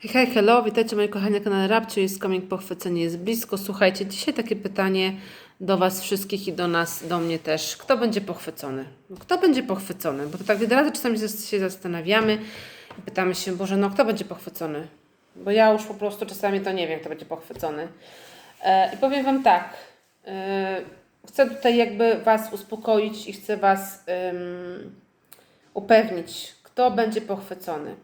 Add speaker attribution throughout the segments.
Speaker 1: Hej, hej, hello, witajcie moi kochani na kanale Rabcio, jest coming pochwycenie jest blisko. Słuchajcie, dzisiaj takie pytanie do Was wszystkich i do nas, do mnie też. Kto będzie pochwycony? Kto będzie pochwycony? Bo to tak wiele razy czasami zas- się zastanawiamy i pytamy się, Boże, no kto będzie pochwycony? Bo ja już po prostu czasami to nie wiem, kto będzie pochwycony. E, I powiem Wam tak, e, chcę tutaj jakby Was uspokoić i chcę Was ym, upewnić, kto będzie pochwycony.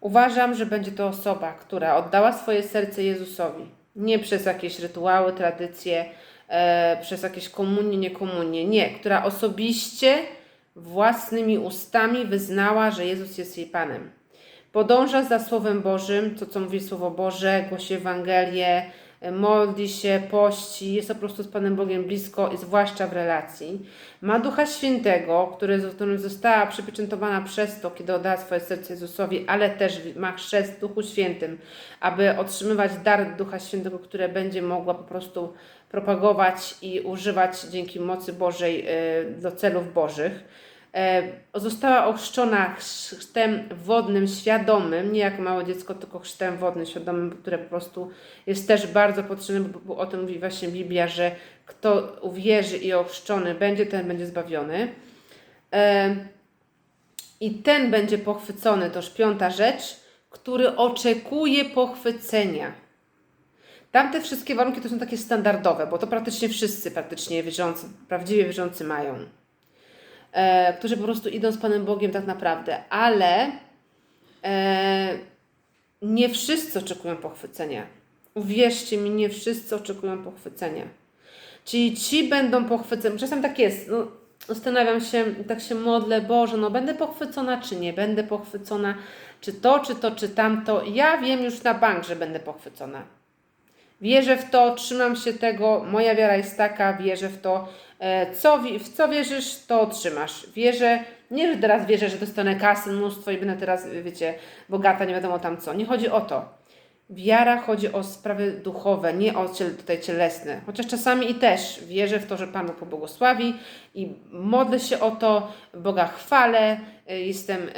Speaker 1: Uważam, że będzie to osoba, która oddała swoje serce Jezusowi. Nie przez jakieś rytuały, tradycje, e, przez jakieś komunie, niekomunie. Nie, która osobiście własnymi ustami wyznała, że Jezus jest jej Panem. Podąża za Słowem Bożym, to co mówi Słowo Boże, głosi Ewangelię, modli się, pości, jest po prostu z Panem Bogiem blisko, zwłaszcza w relacji. Ma Ducha Świętego, który, którym została przypieczętowana przez to, kiedy oddała swoje serce Jezusowi, ale też ma chrzest w Duchu Świętym, aby otrzymywać dar Ducha Świętego, które będzie mogła po prostu propagować i używać dzięki mocy Bożej e, do celów Bożych. E, Została ochrzczona chrztem wodnym świadomym, nie jako małe dziecko, tylko chrztem wodnym świadomym, które po prostu jest też bardzo potrzebne, bo, o tym mówi właśnie Biblia, że kto uwierzy i ochrzczony będzie, ten będzie zbawiony. E, I ten będzie pochwycony, to już piąta rzecz, który oczekuje pochwycenia. Tamte wszystkie warunki to są takie standardowe, bo to praktycznie wszyscy praktycznie wierzący, prawdziwie wierzący mają e, którzy po prostu idą z Panem Bogiem tak naprawdę, ale e, nie wszyscy oczekują pochwycenia. Uwierzcie mi, nie wszyscy oczekują pochwycenia. Czyli ci będą pochwyceni. Czasem tak jest. No, zastanawiam się, tak się modlę, Boże, no będę pochwycona, czy nie będę pochwycona, czy to, czy to, czy tamto. Ja wiem już na bank, że będę pochwycona. Wierzę w to, trzymam się tego, moja wiara jest taka, wierzę w to. E, Co, w co wierzysz, to otrzymasz. Wierzę, nie że teraz wierzę, że dostanę kasy mnóstwo i będę teraz, wiecie, bogata, nie wiadomo tam co. Nie chodzi o to. Wiara chodzi o sprawy duchowe, nie o tutaj cielesne. Chociaż czasami i też wierzę w to, że Pan Bóg pobłogosławi i modlę się o to, Boga chwalę, y, jestem y,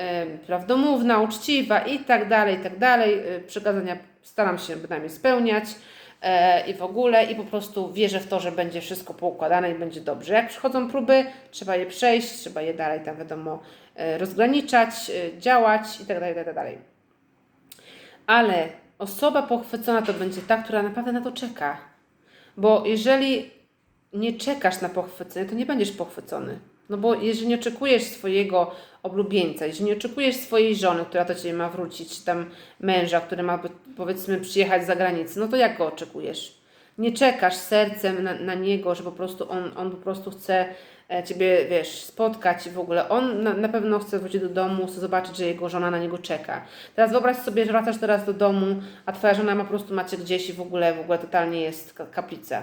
Speaker 1: prawdomówna, uczciwa i tak dalej, i tak dalej. Przykazania staram się bynajmniej spełniać e, i w ogóle i po prostu wierzę w to, że będzie wszystko poukładane i będzie dobrze. Jak przychodzą próby, trzeba je przejść, trzeba je dalej tam wiadomo e, rozgraniczać, e, działać i tak dalej, i tak. Ale osoba pochwycona to będzie ta, która naprawdę na to czeka. Bo jeżeli nie czekasz na pochwycenie, to nie będziesz pochwycony. No bo jeżeli nie oczekujesz swojego oblubieńca, jeżeli nie oczekujesz swojej żony, która do ciebie ma wrócić, czy tam męża, który ma powiedzmy przyjechać z zagranicy, no to jak go oczekujesz? Nie czekasz sercem na, na niego, że po prostu on, on po prostu chce e, ciebie, wiesz, spotkać i w ogóle. On na, na pewno chce wrócić do domu, chce zobaczyć, że jego żona na niego czeka. Teraz wyobraź sobie, że wracasz teraz do domu, a twoja żona ma po prostu macie gdzieś i w ogóle, w ogóle totalnie jest ka- kaplica.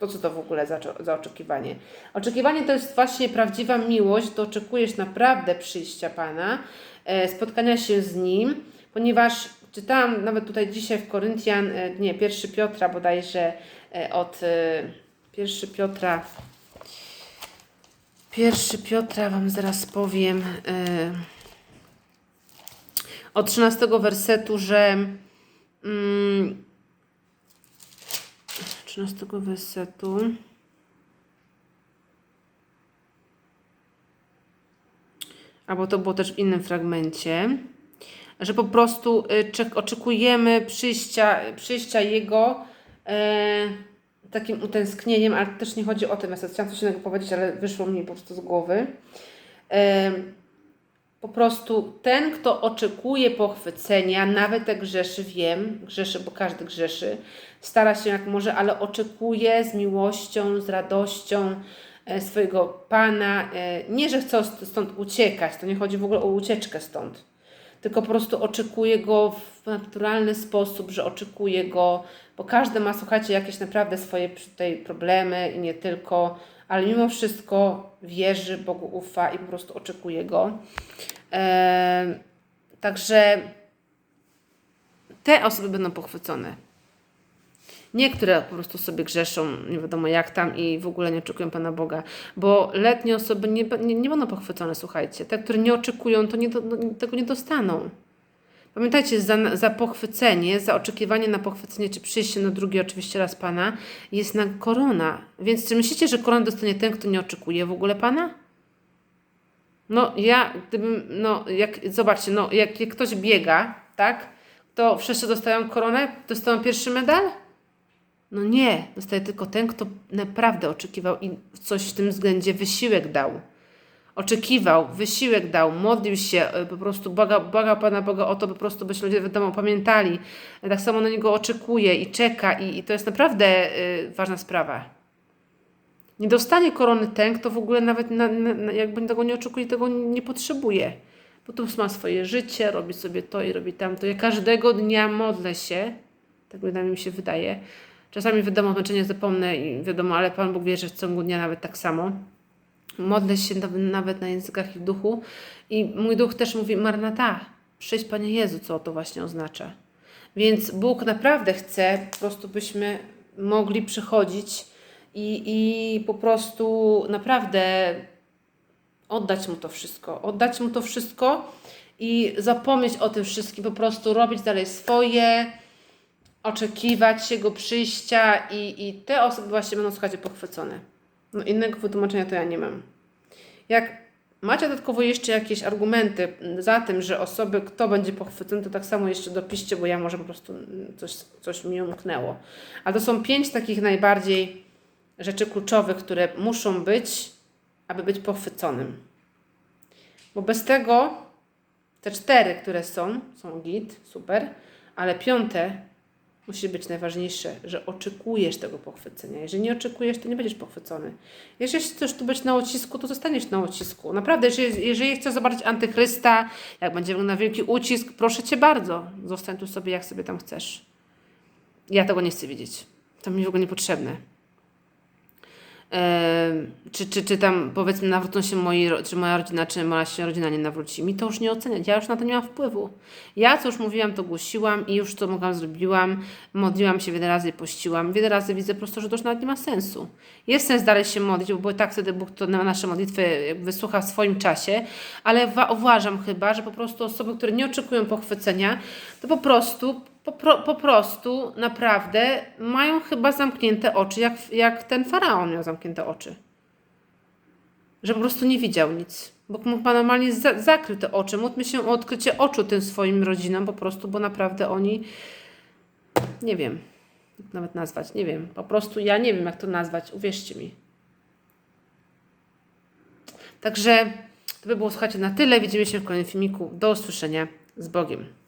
Speaker 1: To co to w ogóle za, za oczekiwanie? Oczekiwanie to jest właśnie prawdziwa miłość, to oczekujesz naprawdę przyjścia Pana, e, spotkania się z Nim, ponieważ czytałam nawet tutaj dzisiaj w Koryntian, e, nie, pierwszy Piotra bodajże e, od e, pierwszy Piotra, pierwszy Piotra Wam zaraz powiem, od 13 wersetu, że mm, 13 wersetu. Albo to było też w innym fragmencie, że po prostu y, czek- oczekujemy przyjścia, przyjścia Jego e, takim utęsknieniem, ale też nie chodzi o tym, ja chciałam coś innego powiedzieć, ale wyszło mi po prostu z głowy. E, po prostu ten, kto oczekuje pochwycenia, nawet jak grzeszy, wiem, grzeszy, bo każdy grzeszy, stara się jak może, ale oczekuje z miłością, z radością e, swojego Pana. E, nie, że chce st- stąd uciekać, to nie chodzi w ogóle o ucieczkę stąd, tylko po prostu oczekuje Go w naturalny sposób, że oczekuje Go, bo każdy ma, słuchajcie, jakieś naprawdę swoje tutaj problemy i nie tylko, ale mimo wszystko wierzy, Bogu ufa i po prostu oczekuje Go. Eee, także te osoby będą pochwycone. Niektóre po prostu sobie grzeszą, nie wiadomo jak tam i w ogóle nie oczekują Pana Boga, bo letnie osoby nie, nie, nie będą pochwycone, słuchajcie. Te, które nie oczekują, to nie, do- no, tego nie dostaną. Pamiętajcie, za, za pochwycenie, za oczekiwanie na pochwycenie, czy przyjście na drugi oczywiście raz Pana, jest na korona. Więc czy myślicie, że koronę dostanie ten, kto nie oczekuje w ogóle Pana? No ja, gdybym, no jak, zobaczcie, no jak, jak ktoś biega, tak, to wszyscy dostają koronę, dostają pierwszy medal? No nie, dostaje tylko ten, kto naprawdę oczekiwał i coś w tym względzie wysiłek dał. Oczekiwał, wysiłek dał, modlił się, y, po prostu błagał, błagał Pana Boga o to, po prostu byśmy ludzie wiadomo pamiętali. Tak samo na niego oczekuje i czeka i, i to jest naprawdę y, ważna sprawa. Nie dostanie korony ten, kto w ogóle nawet na, na, na, jakby tego nie oczekuje, tego nie potrzebuje. Bo tu ma swoje życie, robi sobie to i robi tamto. Ja każdego dnia modlę się, tak mi się wydaje. Czasami wiadomo, zmęczenie zapomnę i wiadomo, ale Pan Bóg wie, że w ciągu dnia nawet tak samo. Modlę się nawet na językach i w duchu. I mój duch też mówi, Marnata, przyjdź Panie Jezu, co to właśnie oznacza. Więc Bóg naprawdę chce po prostu, byśmy mogli przychodzić i, i po prostu naprawdę oddać Mu to wszystko. Oddać Mu to wszystko i zapomnieć o tym wszystkim, po prostu robić dalej swoje, oczekiwać Jego przyjścia i, i te osoby właśnie będą, słuchajcie, pochwycone. No innego wytłumaczenia to ja nie mam. Jak macie dodatkowo jeszcze jakieś argumenty za tym, że osoby, kto będzie pochwycony, to tak samo jeszcze dopiszcie, bo ja może po prostu coś, coś mi umknęło. A to są pięć takich najbardziej rzeczy kluczowych, które muszą być, aby być pochwyconym. Bo bez tego te cztery, które są, są git, super, ale piąte musi być najważniejsze, że oczekujesz tego pochwycenia. Jeżeli nie oczekujesz, to nie będziesz pochwycony. Jeżeli chcesz tu być na ucisku, to zostaniesz na ucisku. Naprawdę, jeżeli, jeżeli chcesz zobaczyć antychrysta, jak będzie na wielki ucisk, proszę Cię bardzo, zostań tu sobie, jak sobie tam chcesz. Ja tego nie chcę widzieć. To mi w ogóle niepotrzebne czy, czy, czy tam powiedzmy nawrócą się moi, czy moja rodzina, czy moja się rodzina nie nawróci. Mi to już nie oceniać, ja już na to nie mam wpływu. Ja co już mówiłam, to głosiłam i już co mogłam, zrobiłam. Modliłam się wiele razy pościłam. Wiele razy widzę po prostu, że to już nawet nie ma sensu. Jest sens dalej się modlić, bo tak wtedy Bóg to na nasze modlitwy wysłucha w swoim czasie, ale uważam chyba, że po prostu osoby, które nie oczekują pochwycenia, to po prostu po, pro, po prostu naprawdę mają chyba zamknięte oczy, jak, jak ten faraon miał zamknięte oczy. Że po prostu nie widział nic. Bóg mógł normalnie za, zakrył te oczy. Módlmy się o odkrycie oczu tym swoim rodzinom po prostu, bo naprawdę oni, nie wiem, jak nawet nazwać, nie wiem. Po prostu ja nie wiem, jak to nazwać, uwierzcie mi. Także to by było, słuchajcie, na tyle. Widzimy się w kolejnym filmiku. Do usłyszenia z Bogiem.